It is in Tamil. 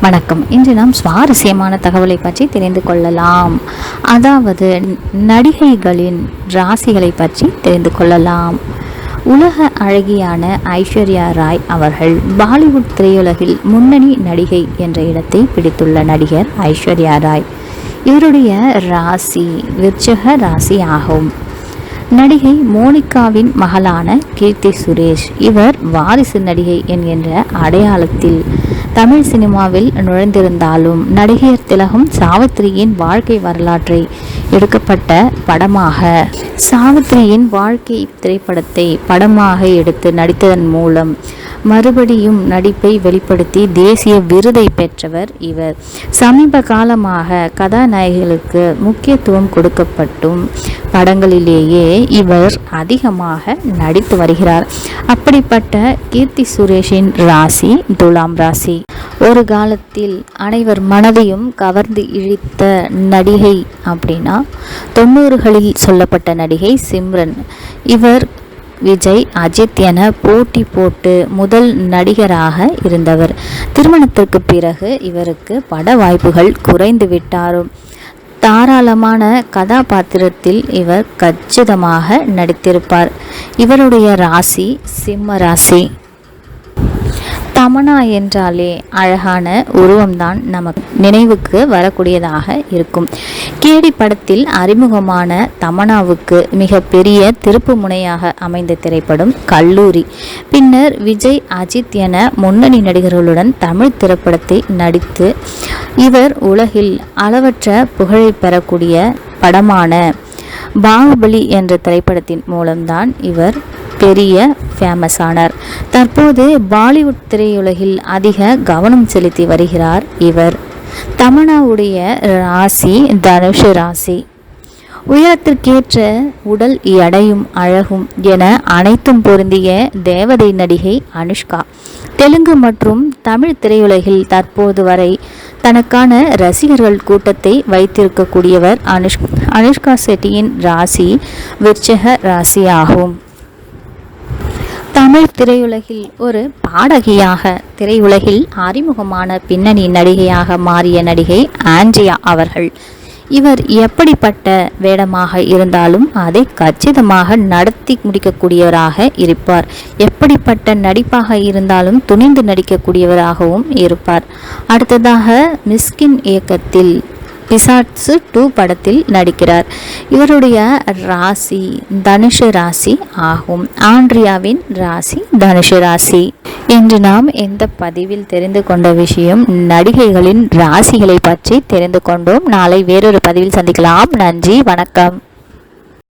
வணக்கம். இன்று நாம் சுவாரஸ்யமான தகவலை பற்றி தெரிந்து கொள்ளலாம். அதாவது நடிகைகளின் ராசிகளை பற்றி தெரிந்து கொள்ளலாம். உலக அழகியான ஐஸ்வர்யா ராய் அவர்கள் பாலிவுட் திரையுலகில் முன்னணி நடிகை என்ற இடத்தை பிடித்துள்ள நடிகர் ஐஸ்வர்யா ராய். இவருடைய ராசி விருச்சக ராசி ஆகும். நடிகை மோனிகாவின் மகளான கீர்த்தி சுரேஷ் இவர் வாரிசு நடிகை என்கின்ற அடையாளத்தில் தமிழ் சினிமாவில் நுழைந்திருந்தாலும் நடிகர் திலகம் சாவித்திரியின் வாழ்க்கை வரலாற்றை எடுக்கப்பட்ட படமாக. சாவித்திரியின் வாழ்க்கை திரைப்படத்தை படமாக எடுத்து நடித்ததன் மூலம் மறுபடியும் நடிப்பை வெளிப்படுத்தி தேசிய விருதை பெற்றவர் இவர். சமீப காலமாக கதாநாயகிகளுக்கு முக்கியத்துவம் கொடுக்கப்பட்டும் படங்களிலேயே இவர் அதிகமாக நடித்து வருகிறார். அப்படிப்பட்ட கீர்த்தி சுரேஷின் ராசி துலாம் ராசி. ஒரு காலத்தில் அனைவர் மனதையும் கவர்ந்து இழித்த நடிகை அப்படின்னா தொண்ணூறுகளில் சொல்லப்பட்ட நடிகை சிம்ரன். இவர் விஜய் அஜித் என போட்டி போட்டு முதல் நடிகராக இருந்தவர். திருமணத்திற்கு பிறகு இவருக்கு பட வாய்ப்புகள் குறைந்து விட்டாரும் தாராளமான கதாபாத்திரத்தில் இவர் கச்சிதமாக நடித்திருப்பார். இவருடைய ராசி சிம்ம ராசி. தமனா என்றாலே அழகான உருவம்தான் நமக்கு நினைவுக்கு வரக்கூடியதாக இருக்கும். கேடி படத்தில் அறிமுகமான தமனாவுக்கு மிகப்பெரிய திருப்பு முனையாக அமைந்த திரைப்படம் கல்லூரி. பின்னர் விஜய் அஜித் என முன்னணி நடிகர்களுடன் தமிழ் திரைப்படத்தை நடித்து இவர் உலகில் அளவற்ற புகழை பெறக்கூடிய படமான பாகுபலி என்ற திரைப்படத்தின் மூலம்தான் இவர் பெரிய ஃபேமஸ் ஆனார். தற்போது பாலிவுட் திரையுலகில் அதிக கவனம் செலுத்தி வருகிறார் இவர். தமனாவுடைய ராசி தனுஷ் ராசி. உயரத்திற்கேற்ற உடல் எடையும் அழகும் என அனைத்தும் பொருந்திய தேவதை நடிகை அனுஷ்கா. தெலுங்கு மற்றும் தமிழ் திரையுலகில் தற்போது வரை தனக்கான ரசிகர்கள் கூட்டத்தை வைத்திருக்கக்கூடியவர் அனுஷ் அனுஷ்கா செட்டியின் ராசி விருச்சக ராசி ஆகும் தமிழ் திரையுலகில் ஒரு பாடகியாக திரையுலகில் அறிமுகமான பின்னணி நடிகையாக மாறிய நடிகை ஆண்ட்ரியா அவர்கள். இவர் எப்படிப்பட்ட வேடமாக இருந்தாலும் அதை கச்சிதமாக நடத்தி முடிக்கக்கூடியவராக இருப்பார். எப்படிப்பட்ட நடிப்பாக இருந்தாலும் துணிந்து நடிக்கக்கூடியவராகவும் இருப்பார். அடுத்ததாக மிஸ்கின் இயக்கத்தில் பிசாட்ஸு டூ படத்தில் நடிக்கிறார். இவருடைய ராசி தனுஷ ராசி ஆகும். ஆண்ட்ரியாவின் ராசி தனுஷ ராசி. இன்று நாம் இந்த பதிவில் தெரிந்து கொண்ட விஷயம்? நடிகைகளின் ராசிகளை பற்றி தெரிந்து கொண்டோம். நாளை வேறொரு பதிவில் சந்திக்கலாம். நன்றி. வணக்கம்.